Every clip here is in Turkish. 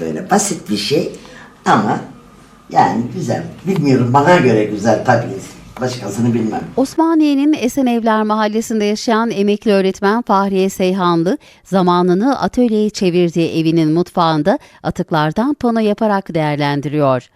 Böyle basit bir şey ama yani güzel. Bilmiyorum bana göre güzel tabii. Başkasını bilmem. Osmaniye'nin Esenevler Mahallesi'nde yaşayan emekli öğretmen Fahriye Seyhanlı, zamanını atölyeye çevirdiği evinin mutfağında atıklardan pano yaparak değerlendiriyor.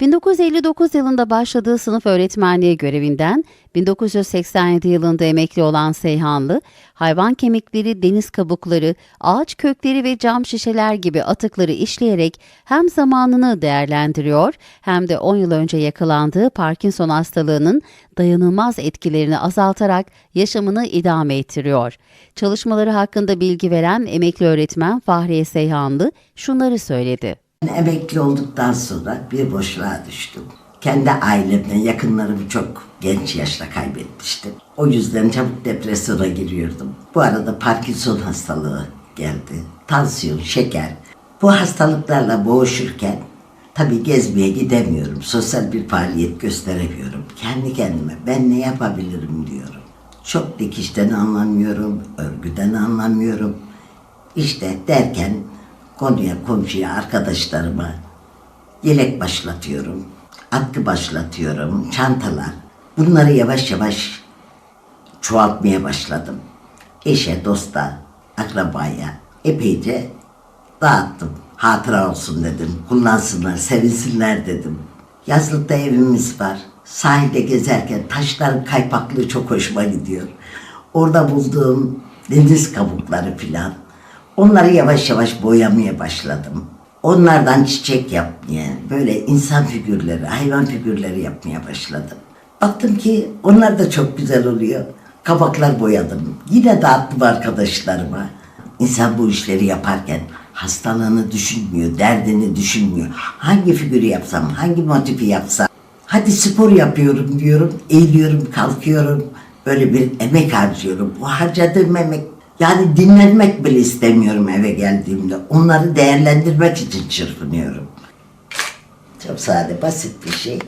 1959 yılında başladığı sınıf öğretmenliği görevinden 1987 yılında emekli olan Seyhanlı, hayvan kemikleri, deniz kabukları, ağaç kökleri ve cam şişeler gibi atıkları işleyerek hem zamanını değerlendiriyor hem de 10 yıl önce yakalandığı Parkinson hastalığının dayanılmaz etkilerini azaltarak yaşamını idame ettiriyor. Çalışmaları hakkında bilgi veren emekli öğretmen Fahriye Seyhanlı şunları söyledi. Emekli olduktan sonra bir boşluğa düştüm. Kendi ailemden yakınlarımı çok genç yaşta kaybetmiştim. O yüzden çabuk depresyona giriyordum. Bu arada Parkinson hastalığı geldi. Tansiyon, şeker. Bu hastalıklarla boğuşurken tabii gezmeye gidemiyorum. Sosyal bir faaliyet gösteremiyorum. Kendi kendime ben ne yapabilirim diyorum. Çok dikişten anlamıyorum, örgüden anlamıyorum. İşte derken konuya komşuya arkadaşlarıma yelek başlatıyorum, atkı başlatıyorum, çantalar. Bunları yavaş yavaş çoğaltmaya başladım. Eşe, dosta, akrabaya epeyce dağıttım. Hatıra olsun dedim. Kullansınlar, sevinsinler dedim. Yazlıkta evimiz var. Sahilde gezerken taşların kaypaklığı çok hoşuma gidiyor. Orada bulduğum deniz kabukları filan. Onları yavaş yavaş boyamaya başladım. Onlardan çiçek yapmaya, böyle insan figürleri, hayvan figürleri yapmaya başladım. Baktım ki onlar da çok güzel oluyor. Kabaklar boyadım. Yine dağıttım arkadaşlarıma. İnsan bu işleri yaparken hastalığını düşünmüyor, derdini düşünmüyor. Hangi figürü yapsam, hangi motifi yapsam. Hadi spor yapıyorum diyorum, eğiliyorum, kalkıyorum. Böyle bir emek harcıyorum. Bu harcadığım emek yani dinlenmek bile istemiyorum eve geldiğimde. Onları değerlendirmek için çırpınıyorum. Çok sade, basit bir şey.